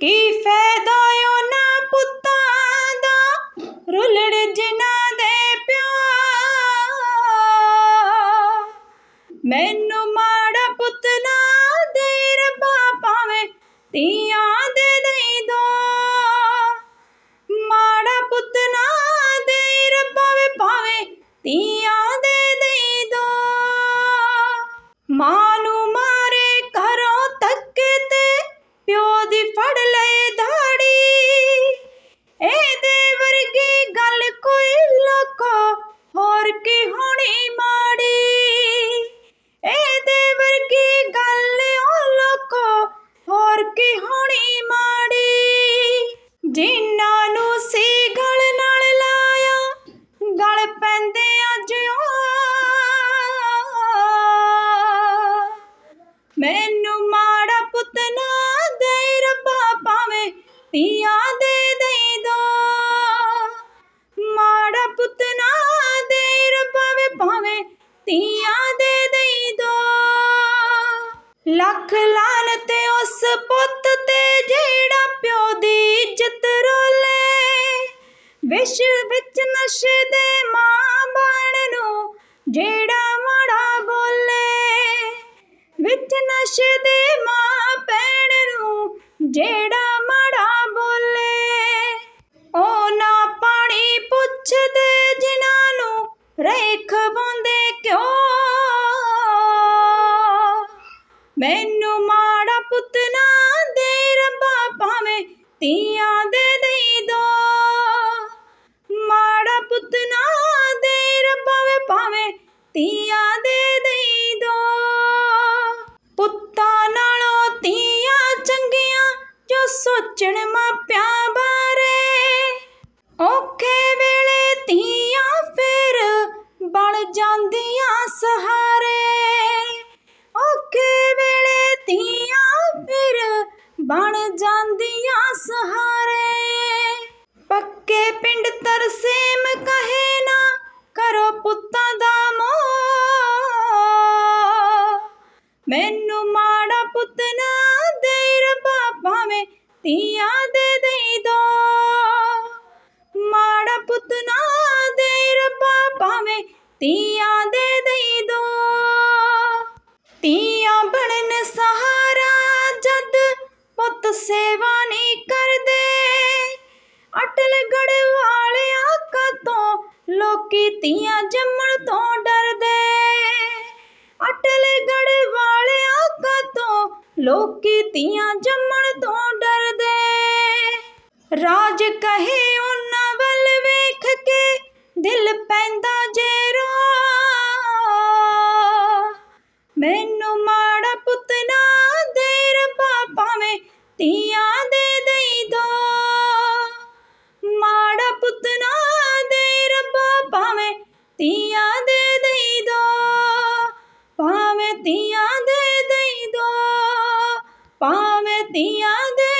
ਕੀ ਫਾਇਦਾ ਉਹਨਾਂ ਪੁੱਤਾਂ ਦਾ? ਰੁਲੜ ਜਿਨ੍ਹਾਂ ਦੇ ਪਿਓ। ਮੈਨੂੰ ਮਾੜਾ ਪੁੱਤ ਨਾ ਦੇ ਰੱਬਾ ਭਾਵੇਂ ਧੀਆਂ ਦੇ ਦਈ ਦੋ। ਮਾੜਾ ਪੁੱਤ ਨਾ ਦੇ ਰੱਬਾ ਵੇ ਭਾਵੇਂ ਧੀਆਂ ਜਿਨ੍ਹਾਂ ਨੂੰ ਸੀ ਗਲ ਨਾਲ ਲਾਇਆ, ਗਲ ਪੈਂਦੇ ਅੱਜ ਮੈਨੂੰ ਮਾੜਾ ਪੁੱਤ ਨਾ ਦੇ ਰੱਬਾ ਭਾਵੇਂ, ਧੀਆਂ ਦੇ ਦਈ ਦੋ। ਮਾੜਾ ਪੁੱਤ ਨਾ ਦੇ ਰੱਬਾ ਵੇ ਭਾਵੇਂ, ਧੀਆਂ ਦੇ ਦਈ ਦੋ। ਲੱਖ ਲਾਨਤ ਉਸ ਜਿਹੜਾ ਮਾੜਾ ਬੋਲੇ, ਵਿੱਚ ਨਸ਼ੇ ਦੇ ਮਾਂ ਭੈਣ ਨੂੰ ਜਿਹੜਾ ਮਾੜਾ ਬੋਲੇ, ਉਹ ਨਾ ਪਾਣੀ ਪੁੱਛਦੇ ਜਿਨ੍ਹਾਂ ਨੂੰ ਰੇਖ ਪਾਉਂਦੇ ਕਿਉਂ? ਮੈਨੂੰ ਮਾੜਾ ਪੁੱਤ ਨਾ ਦੇ ਰੱਬਾ, ਭਾਵੇਂ ਧੀਆਂ ਦੇ ਮਾਪਿਆਂ ਬਾਰੇ। ਔਖੇ ਵੇਲੇ ਧੀਆਂ ਫਿਰ ਬਣ ਜਾਂਦੀਆਂ ਸਹਾਰੇ। ਔਖੇ ਵੇਲੇ ਧੀਆਂ ਫਿਰ ਬਣ ਜਾਂਦੀਆਂ ਸਹਾਰੇ। ਪੱਕੇ ਪਿੰਡ ਤਰਸੇਮ ਕਹੇ ਧੀਆਂ ਦੇ ਦਈ ਦੋ। ਮਾੜਾ ਪੁੱਤ ਨਾ ਦੇ ਰੱਬਾ, ਭਾਵੇਂ ਧੀਆਂ ਦੇ ਦਈ ਦੋ। ਧੀਆਂ ਬਣਨ ਸਹਾਰਾ, ਜਦ ਪੁੱਤ ਸੇਵਾ ਨਹੀਂ ਕਰਦੇ। ਅਟਲ ਗੜ ਵਾਲਿਆਂ ਕਦੋਂ ਲੋਕੀ ਧੀਆਂ ਜੰਮਣ ਤੋਂ ਡਰਦੇ। ਲੋਕੀ ਧੀਆਂ ਜੰਮਣ ਤੋਂ ਡਰਦੇ। ਰਾਜ ਕਹੇ ਉਹਨਾਂ ਵੱਲ ਵੇਖ ਕੇ ਦਿਲ ਪੈਂਦਾ ਜੇ ਰੋ ਮੈਨੂੰ ਮਾੜਾ ਪੁੱਤ ਨਾ ਦੇ ਰੱਬਾ ਭਾਵੇਂ ਧੀਆਂ ਦੇ ਦਈ ਦੋ। ਮਾੜਾ ਪੁੱਤ ਨਾ ਦੇ ਰੱਬਾ ਭਾਵੇਂ ਧੀਆਂ ਭਾਵੇਂ ਧੀਆਂ ਦੇ ਦੇ